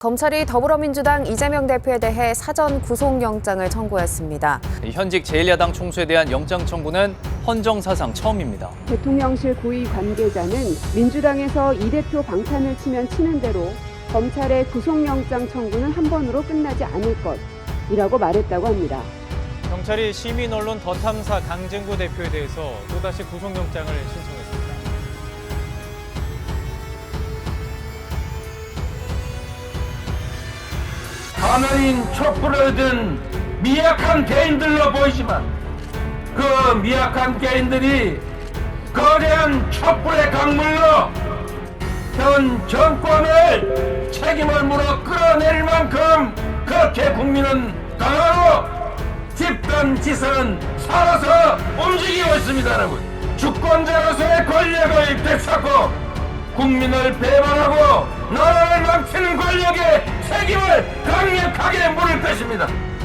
검찰이 더불어민주당 이재명 대표에 대해 사전 구속영장을 청구했습니다. 현직 제1야당 총수에 대한 영장 청구는 헌정 사상 처음입니다. 대통령실 고위 관계자는 민주당에서 이 대표 방탄을 치면 치는 대로 검찰의 구속영장 청구는 한 번으로 끝나지 않을 것이라고 말했다고 합니다. 경찰이 시민 언론 더 탐사 강진구 대표에 대해서 또다시 구속영장을 신청했습니다. 가면인 촛불을 든 미약한 개인들로 보이지만 그 미약한 개인들이 거대한 촛불의 강물로 현 정권을 책임을 물어 끌어내릴 만큼 그렇게 국민은 강하고 집단 지성은 살아서 움직이고 있습니다 여러분. 주권자로서의 권력을 되찾고 국민을 배반하고 나라 끝내줍니다.